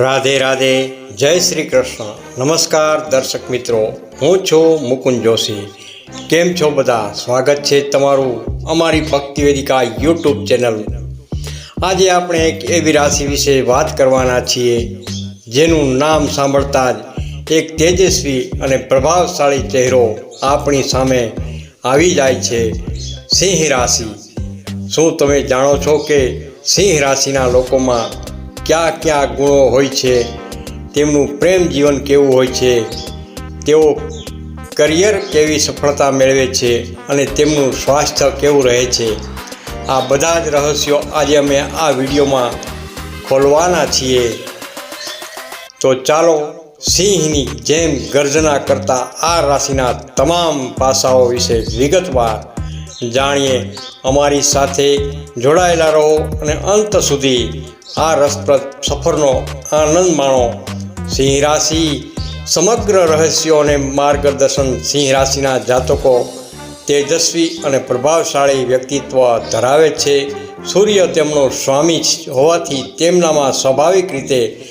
રાધે રાધે, જય શ્રી કૃષ્ણ. નમસ્કાર દર્શક મિત્રો, હું છું મુકુંદ જોશી. કેમ છો બધા? સ્વાગત છે તમારું અમારી ભક્તિ વેદિકા યુટ્યુબ ચેનલ. આજે આપણે એક એવી રાશિ વિશે વાત કરવાના છીએ, જેનું નામ સાંભળતા જ એક તેજસ્વી અને પ્રભાવશાળી ચહેરો આપણી સામે આવી જાય છે. સિંહ રાશિ. શું તમે જાણો છો કે સિંહ રાશિના લોકોમાં કયા કયા ગુણો હોય છે, તેમનું પ્રેમ જીવન કેવું હોય છે, તેઓ કરિયર કેવી સફળતા મેળવે છે અને તેમનું સ્વાસ્થ્ય કેવું રહે છે. આ બધા જ રહસ્યો આજે અમે આ વિડીયોમાં ખોલવાના છીએ. તો ચાલો સિંહની જેમ ગર્જના કરતા આ રાશિના તમામ પાસાઓ વિશે વિગતવાર જાણીએ. અમારી સાથે જોડાયેલા રહો અને અંત સુધી આ રસપ્રદ સફરનો આનંદ માણો. સિંહ રાશિ સમગ્ર રહસ્યો અને માર્ગદર્શન સિંહ રાશિના જાતકો તેજસ્વી અને પ્રભાવશાળી વ્યક્તિત્વ ધરાવે છે. સૂર્ય તેમનો સ્વામી હોવાથી તેમનામાં સ્વાભાવિક રીતે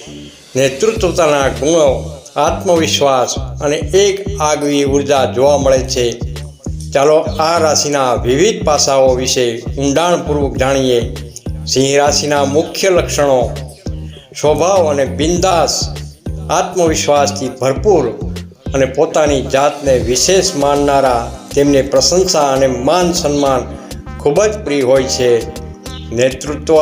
નેતૃત્વતાના ગુણો, આત્મવિશ્વાસ અને એક આગવી ઊર્જા જોવા મળે છે. ચાલો આ રાશિના વિવિધ પાસાઓ વિશે ઊંડાણપૂર્વક જાણીએ. સિંહ રાશિના મુખ્ય લક્ષણો, સ્વભાવ અને બિંદાસ, આત્મવિશ્વાસથી ભરપૂર અને પોતાની જાતને વિશેષ માનનારા તેમને પ્રશંસા અને માન સન્માન ખૂબ જ પ્રિય હોય છે. નેતૃત્વ,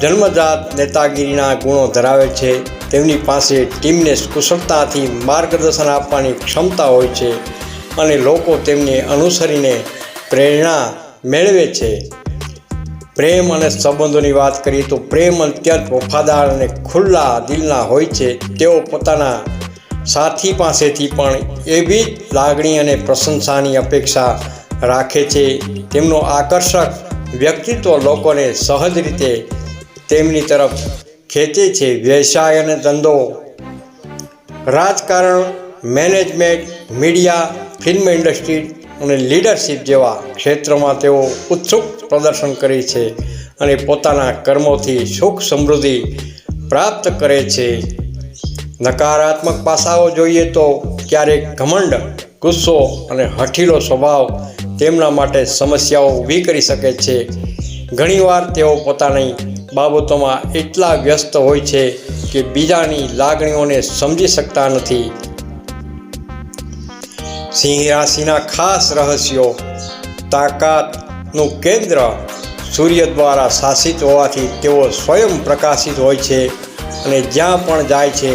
જન્મજાત નેતાગીરીના ગુણો ધરાવે છે. તેમની પાસે ટીમને કુશળતાથી માર્ગદર્શન આપવાની ક્ષમતા હોય છે. અને લોકો તેમને અનુસરીને પ્રેરણા મેળવે છે. પ્રેમ અને સંબંધોની વાત કરીએ તો પ્રેમ અત્યંત વફાદાર અને ખુલ્લા દિલના હોય છે. તેઓ પોતાના સાથી પાસેથી પણ એવી જ લાગણી અને પ્રશંસાની અપેક્ષા રાખે છે. તેમનો આકર્ષક વ્યક્તિત્વ લોકોને સહજ રીતે તેમની તરફ ખેંચે છે. વ્યવસાય અને ધંધો, રાજકારણ, મેનેજમેન્ટ, મીડિયા ફિલ્મ ઇન્ડસ્ટ્રી અને લીડરશિપ જેવા ક્ષેત્રોમાં તેઓ ઉત્સુક પ્રદર્શન કરે છે અને પોતાના કર્મોથી સુખ સમૃદ્ધિ પ્રાપ્ત કરે છે. નકારાત્મક પાસાઓ જોઈએ તો ક્યારેક ઘમંડ, ગુસ્સો અને હઠીલો સ્વભાવ તેમના માટે સમસ્યાઓ ઊભી કરી શકે છે. ઘણીવાર તેઓ પોતાની બાબતોમાં એટલા વ્યસ્ત હોય છે કે બીજાની લાગણીઓને સમજી શકતા નથી. સિંહ રાશિના ખાસ રહસ્યો તાકાતનું કેન્દ્ર સૂર્ય દ્વારા શાસિત હોવાથી તેઓ સ્વયં પ્રકાશિત હોય છે અને જ્યાં પણ જાય છે,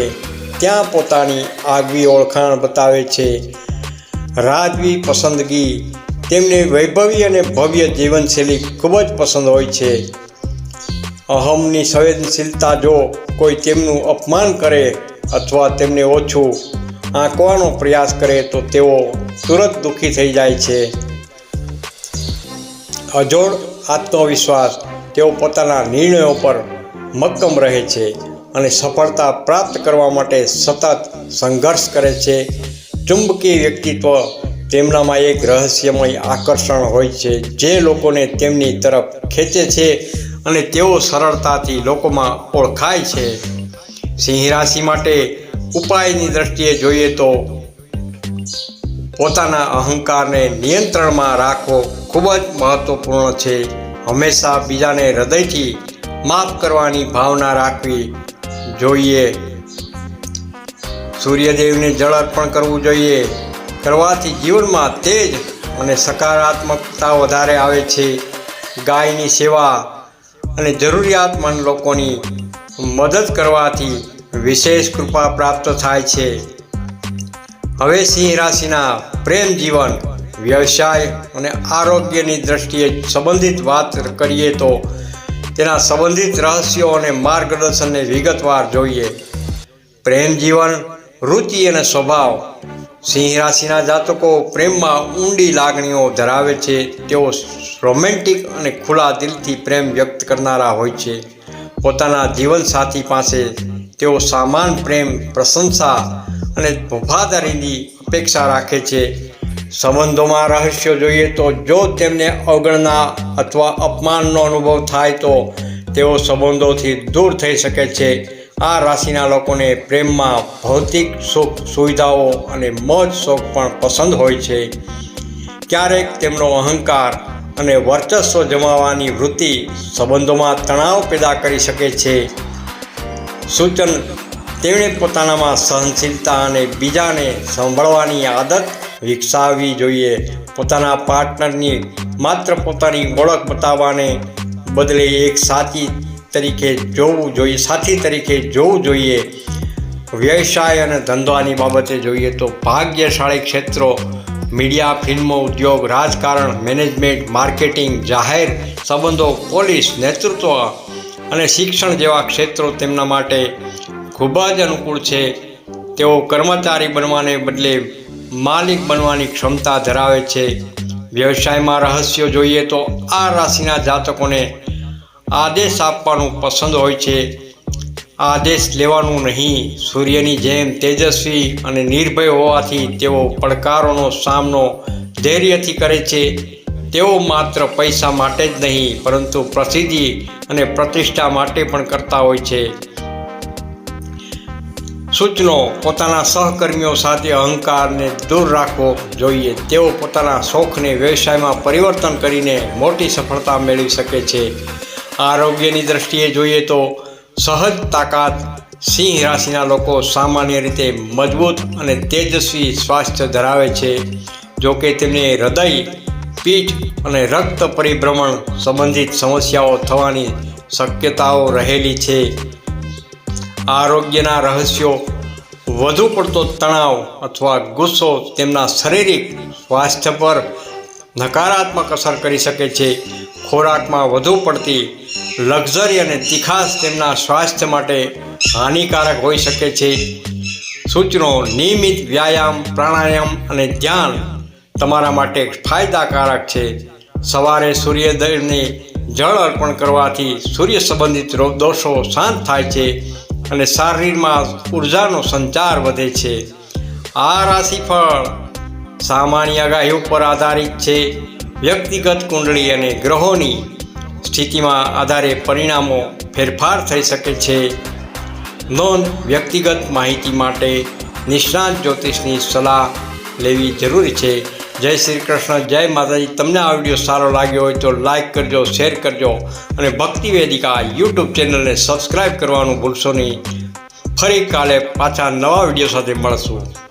ત્યાં પોતાની આગવી ઓળખાણ બતાવે છે. રાજવી પસંદગી તેમને વૈભવી અને ભવ્ય જીવનશૈલી ખૂબ જ પસંદ હોય છે. અહમની સંવેદનશીલતા જો કોઈ તેમનું અપમાન કરે અથવા તેમને ઓછું આંકવાનો પ્રયાસ કરે તો તેઓ તુરંત દુઃખી થઈ જાય છે. અજોડ આત્મવિશ્વાસ તેઓ પોતાના નિર્ણયો પર મક્કમ રહે છે અને સફળતા પ્રાપ્ત કરવા માટે સતત સંઘર્ષ કરે છે. ચુંબકીય વ્યક્તિત્વ તેમનામાં એક રહસ્યમય આકર્ષણ હોય છે જે લોકોને તેમની તરફ ખેંચે છે અને તેઓ સરળતાથી લોકોમાં ઓળખાય છે. સિંહ રાશિ માટે ઉપાયની દ્રષ્ટિએ જોઈએ તો પોતાના અહંકારને નિયંત્રણમાં રાખવો ખૂબ જ મહત્વપૂર્ણ છે. હંમેશા બીજાને હૃદયથી માફ કરવાની ભાવના રાખવી જોઈએ. સૂર્યદેવને જળ અર્પણ કરવું જોઈએ. કરવાથી જીવનમાં તેજ અને સકારાત્મકતા વધારે આવે છે. ગાયની સેવા અને જરૂરિયાતમંદ લોકોની મદદ કરવાથી વિશેષ કૃપા પ્રાપ્ત થાય છે. હવે સિંહ રાશિના પ્રેમ જીવન, વ્યવસાય અને આરોગ્યની દ્રષ્ટિએ સંબંધિત વાત કરીએ તો તેના સંબંધિત રહસ્યો અને માર્ગદર્શનને વિગતવાર જોઈએ. પ્રેમ જીવન, રુચિ અને સ્વભાવ. સિંહ રાશિના જાતકો પ્રેમમાં ઊંડી લાગણીઓ ધરાવે છે. તેઓ રોમેન્ટિક અને ખુલ્લા દિલથી પ્રેમ વ્યક્ત કરનારા હોય છે. પોતાના જીવનસાથી પાસે તેઓ સામાન, પ્રેમ, પ્રશંસા અને વફાદારીની અપેક્ષા રાખે છે. સંબંધોમાં રહસ્યો જોઈએ તો જો તેમને અવગણના અથવા અપમાનનો અનુભવ થાય તો તેઓ સંબંધોથી દૂર થઈ શકે છે. આ રાશિના લોકોને પ્રેમમાં ભૌતિક સુખ, સુવિધાઓ અને મોજ શોખ પણ પસંદ હોય છે. ક્યારેક તેમનો અહંકાર અને વર્ચસ્વ જમાવવાની વૃત્તિ સંબંધોમાં તણાવ પેદા કરી શકે છે. સૂચન તેમણે પોતાનામાં સહનશીલતા અને બીજાને સંભળવાની આદત વિકસાવવી જોઈએ. પોતાના પાર્ટનરની માત્ર પોતાની ઓળખ બતાવવાને બદલે એક સાથી તરીકે જોવું જોઈએ, સાથી તરીકે જોવું જોઈએ. વ્યવસાય અને ધંધાની બાબતે જોઈએ તો ભાગ્યશાળી ક્ષેત્રો, મીડિયા, ફિલ્મો, ઉદ્યોગ, રાજકારણ, મેનેજમેન્ટ, માર્કેટિંગ, જાહેર સંબંધો, પોલીસ, નેતૃત્વ અને શિક્ષણ જેવા ક્ષેત્રો તેમના માટે ખૂબ જ અનુકૂળ છે. તેઓ કર્મચારી બનવાને બદલે માલિક બનવાની ક્ષમતા ધરાવે છે. વ્યવસાયમાં રહસ્યો જોઈએ તો આ રાશિના જાતકોને આદેશ આપવાનું પસંદ હોય છે. આદેશ લેવાનું નહીં, સૂર્યની જેમ તેજસ્વી અને નિર્ભય હોવાથી તેઓ પડકારોનો સામનો ધૈર્યથી કરે છે. તેઓ માત્ર પૈસા માટે જ નહીં, પરંતુ પ્રસિદ્ધિ અને પ્રતિષ્ઠા માટે પણ કરતા હોય છે. સૂચનો, પોતાના સહકર્મીઓ સાથે અહંકારને દૂર રાખવો જોઈએ. તેઓ પોતાના શોખને વ્યવસાયમાં પરિવર્તન કરીને મોટી સફળતા મેળવી શકે છે. આરોગ્યની દ્રષ્ટિએ જોઈએ તો, સહજ તાકાત સિંહ રાશિના લોકો સામાન્ય રીતે મજબૂત અને તેજસ્વી સ્વાસ્થ્ય ધરાવે છે. જો કે તેમને હૃદય પીઠ અને રક્ત પરિભ્રમણ સંબંધિત સમસ્યાઓ થવાની શક્યતાઓ રહેલી છે. આરોગ્યના રહસ્યો વધુ પડતો તણાવ અથવા ગુસ્સો તેમના શારીરિક સ્વાસ્થ્ય પર નકારાત્મક અસર કરી શકે છે. ખોરાકમાં વધુ પડતી લક્ઝરી અને તીખાશ તેમના સ્વાસ્થ્ય માટે હાનિકારક હોઈ શકે છે. સૂચનો નિયમિત વ્યાયામ, પ્રાણાયામ અને ધ્યાન તમારા માટે ફાયદાકારક છે. સવારે સૂર્યોદયને જળ અર્પણ કરવાથી સૂર્ય સંબંધિત દોષો શાંત થાય છે અને શરીરમાં ઉર્જાનો સંચાર વધે છે. આ રાશિફળ સામાન્ય આગાહી ઉપર આધારિત છે. વ્યક્તિગત કુંડળી અને ગ્રહોની સ્થિતિમાં આધારે પરિણામો ફેરફાર થઈ શકે છે. નોંધ વ્યક્તિગત માહિતી માટે નિષ્ણાત જ્યોતિષની સલાહ લેવી જરૂરી છે. જય શ્રી કૃષ્ણ, જય માતાજી. તમને આ વીડિયો સારો લાગ્યો હોય તો લાઈક કરજો, શેર કરજો અને ભક્તિ વેદિકા યુટ્યુબ ચેનલને સબસ્ક્રાઈબ કરવાનું ભૂલશો નહીં. ફરી કાલે પાછા નવા વીડિયો સાથે મળશું.